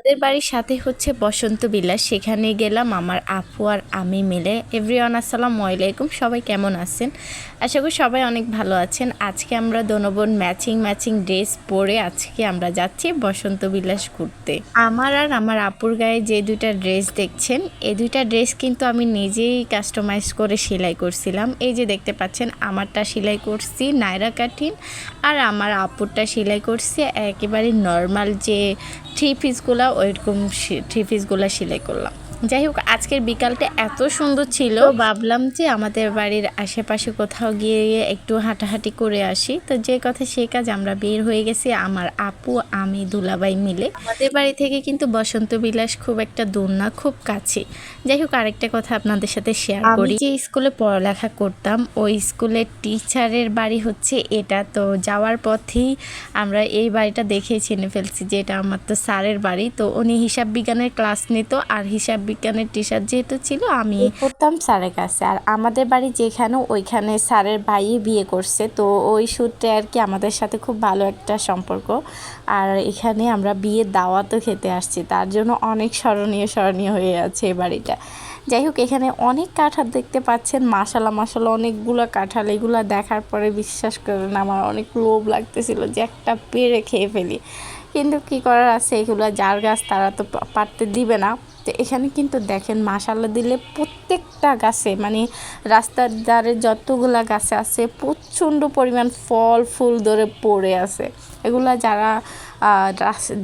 আমাদের বাড়ির সাথে হচ্ছে বসন্ত বিলাস। সেখানে গেলাম আমার আপু আর আমি মিলে। এভরিওয়ান আসসালামু আলাইকুম। সবাই কেমন আছেন? আশা করি সবাই অনেক ভালো আছেন। আজকে আমরা দোনোবোন ম্যাচিং ম্যাচিং ড্রেস পরে আজকে আমরা যাচ্ছি বসন্ত বিলাস ঘুরতে। আমার আর আমার আপুর গায়ে যে দুইটা ড্রেস দেখছেন, এই দুইটা ড্রেস কিন্তু আমি নিজেই কাস্টমাইজ করে সেলাই করছিলাম। এই যে দেখতে পাচ্ছেন, আমারটা সেলাই করছি নায়রা কাঠিন আর আমার আপুরটা সেলাই করছি। একেবারে নর্মাল যে থ্রি পিসগুলো ওইরকম থ্রি পিসগুলো সেলাই করলাম। যাই হোক আজকের বিকালটা এত সুন্দর ছিল। ভাবলাম যে আমাদের বাড়ির আশেপাশে কোথাও গিয়ে একটু হাঁটাহাঁটি করে আসি। তো যে কথা সে কাজ আমরা বের হয়ে গেছি আমার আপু আমি দুলাবাই মিলে। আমাদের বাড়ি থেকে কিন্তু বসন্ত বিলাস খুব একটা দূর না খুব কাছে। যাই হোক আরেকটা কথা আপনাদের সাথে শেয়ার করি। যে স্কুলে পড়ালেখা করতাম ওই স্কুলের টিচারের বাড়ি হচ্ছে এটা। তো যাওয়ার পথেই আমরা এই বাড়িটা দেখেই চিনে ফেলছি যে এটা আমার তো স্যারের বাড়ি। তো উনি হিসাব বিজ্ঞানের ক্লাস নিত আর হিসাব বিজ্ঞানের টিচার যেহেতু ছিল, আমি পড়তাম স্যারের কাছে। আর আমাদের বাড়ি যেখানে, ওইখানে স্যারের ভাই বিয়ে করছে। তো ওই সূত্রে আর কি আমাদের সাথে খুব ভালো একটা সম্পর্ক। আর এখানে আমরা বিয়ের দাওয়াতও খেতে আসছি। তার জন্য অনেক স্মরণীয় স্মরণীয় হয়ে আছে এই বাড়িটা। যাই হোক, এখানে অনেক কাঁঠাল দেখতে পাচ্ছেন। মাসালা মাসালা অনেকগুলো কাঁঠাল। এগুলো দেখার পরে বিশ্বাস করেন, আমার অনেক লোভ লাগতেছিল যে একটা পেরে খেয়ে ফেলি। কিন্তু কি করার আছে? এগুলো যার গাছ, তারা তো পারতে দিবে না। তো এখানে কিন্তু দেখেন মাসাল্লা দিলে প্রত্যেকটা গাছে মানে রাস্তার ধারে যতগুলা গাছে আছে, প্রচণ্ড পরিমাণ ফল, ফুল ধরে পড়ে আছে। এগুলা যারা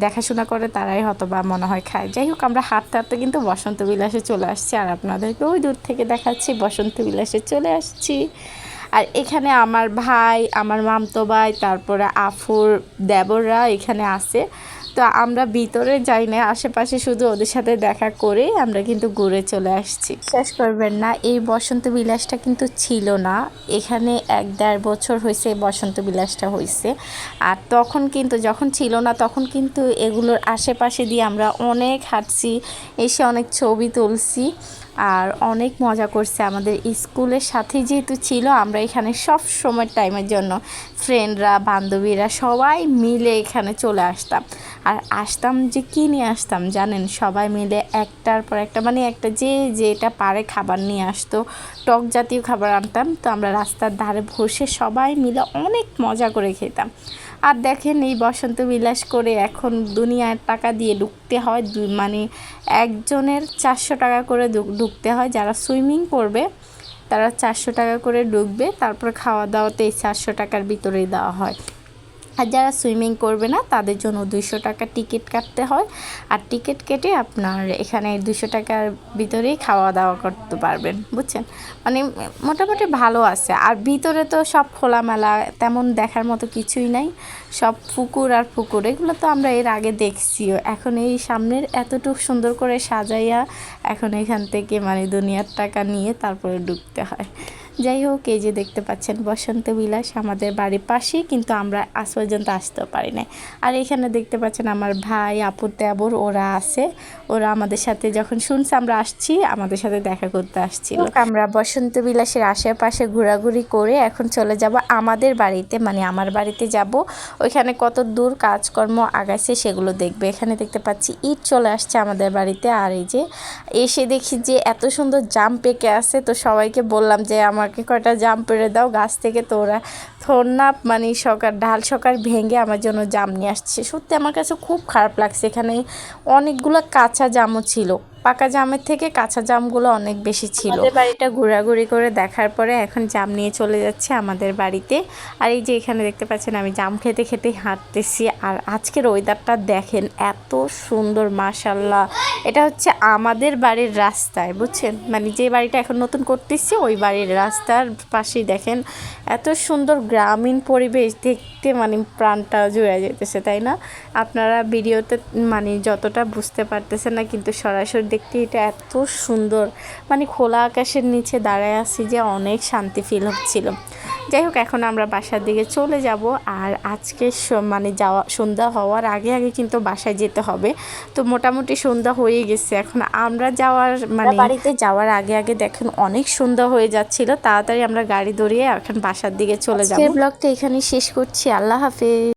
দেখাশোনা করে তারাই হয়তো বা মনে হয় খায়। যাই হোক, আমরা হাঁটতে হাঁটতে কিন্তু বসন্ত বিলাসে চলে আসছি আর আপনাদেরকে ওই দূর থেকে দেখাচ্ছি, বসন্ত বিলাসে চলে আসছি। আর এখানে আমার ভাই, আমার মামতো ভাই, তারপরে আফুর দেবররা এখানে আছে। তো আমরা ভিতরে যাই না আশেপাশে শুধু ওদের সাথে দেখা করে আমরা কিন্তু ঘুরে চলে আসছি। শেষ করবেন না, এই বসন্ত বিলাসটা কিন্তু ছিল না। এখানে এক দেড় বছর হয়েছে এই বসন্ত বিলাসটা হয়েছে। আর তখন কিন্তু যখন ছিল না, তখন কিন্তু এগুলোর আশেপাশে দিয়ে আমরা অনেক হাঁটছি, এসে অনেক ছবি তুলছি। আর অনেক মজা করছে আমাদের স্কুলের সাথে যেহেতু ছিল, আমরা এখানে সব সময় টাইমের জন্য ফ্রেন্ডরা বান্ধবীরা সবাই মিলে এখানে চলে আসতাম। আর আসতাম যে কী নিয়ে আসতাম জানেন? সবাই মিলে একটার পর একটা মানে একটা যে যেটা পারে খাবার নিয়ে আসতো, টক জাতীয় খাবার আনতাম। তো আমরা রাস্তার ধারে বসে সবাই মিলে অনেক মজা করে খেতাম। আর দেখেন এই বসন্ত বিলাস করে এখন দুনিয়ার টাকা দিয়ে ঢুকতে হয় মানে একজনের চারশো টাকা করে ঢুকতে হয়, যারা সুইমিং করবে তারা চারশো টাকা করে ঢুকবে, তারপর খাওয়া দাওয়াতে এই চারশো টাকার ভিতরেই দেওয়া হয়। আর যারা সুইমিং করবে না, তাদের জন্য দুইশো টাকা টিকিট কাটতে হয়। আর টিকিট কেটে আপনার এখানে দুশো টাকার ভিতরেই খাওয়া দাওয়া করতে পারবেন, বুঝছেন? মানে মোটামুটি ভালো আছে। আর ভিতরে তো সব খোলামেলা, তেমন দেখার মতো কিছুই নাই। সব পুকুর আর পুকুর, এগুলো তো আমরা এর আগে দেখছিও। এখন এই সামনের এতটুকু সুন্দর করে সাজাইয়া এখন এখান থেকে মানে দুনিয়ার টাকা নিয়ে তারপরে ঢুকতে হয়। যাই হোক, এই যে দেখতে পাচ্ছেন, বসন্ত বিলাস আমাদের বাড়ির পাশেই, কিন্তু আমরা আজ পর্যন্ত আসতেও পারি না আর এখানে দেখতে পাচ্ছেন আমার ভাই, আপুর দেবর, ওরা আছে। ওরা আমাদের সাথে যখন শুনছে আমরা আসছি, আমাদের সাথে দেখা করতে আসছিল। আমরা বসন্ত বিলাসের আশেপাশে ঘোরাঘুরি করে এখন চলে যাব আমাদের বাড়িতে মানে আমার বাড়িতে যাব। ওইখানে কত দূর কাজকর্ম আগাইছে সেগুলো দেখবে। এখানে দেখতে পাচ্ছি ইট চলে আসছে আমাদের বাড়িতে, আর এই যে এসে দেখি যে এত সুন্দর জাম পেকে আছে, তো সবাইকে বললাম যে আমার আমাকে কয়টা জাম পেরে দাও, গাছ থেকে তো ওরা থোড়না মানে সকার ডাল সকার ভেঙে আমার জন্য জাম নিয়ে আসছে। সত্যি আমার কাছে খুব খারাপ লাগছে। এখানে অনেকগুলো কাঁচা জামও ছিল। পাকা জামের থেকে কাঁচা জামগুলো অনেক বেশি ছিল। আমাদের বাড়িটা ঘোরাঘুরি করে দেখার পরে এখন জাম নিয়ে চলে যাচ্ছে আমাদের বাড়িতে। আর এই যে এখানে দেখতে পাচ্ছেন আমি জাম খেতে খেতে হাঁটতেছি। আর আজকের ওয়েদারটা দেখেন এত সুন্দর মাশাল্লাহ এটা হচ্ছে আমাদের বাড়ির রাস্তায়, বুঝছেন? মানে যে বাড়িটা এখন নতুন করতেছি, ওই বাড়ির রাস্তার পাশেই দেখেন। এত সুন্দর গ্রামীণ পরিবেশ দেখতে মানে প্রাণটা জুড়ে যেতেছে, তাই না? আপনারা ভিডিওতে মানে যতটা বুঝতে পারতেছেন না, কিন্তু সরাসরি দেখতে এটা এত সুন্দর। মানে খোলা আকাশের নিচে দাঁড়ায় আছি যে অনেক শান্তি ফিল হচ্ছিল। যাই হোক এখন আমরা বাসার দিকে চলে যাব আর আজকে মানে যাওয়া সন্ধ্যা হওয়ার আগে আগে কিন্তু বাসায় যেতে হবে। তো মোটামুটি সন্ধ্যা হয়ে গেছে। এখন আমরা যাওয়ার মানে বাড়িতে যাওয়ার আগে আগে দেখেন অনেক সন্ধ্যা হয়ে যাচ্ছিল। তাড়াতাড়ি আমরা গাড়ি ধরিয়ে এখন বাসার দিকে চলে যাব। ব্লগটা এখানে শেষ করছি। আল্লাহ হাফেজ।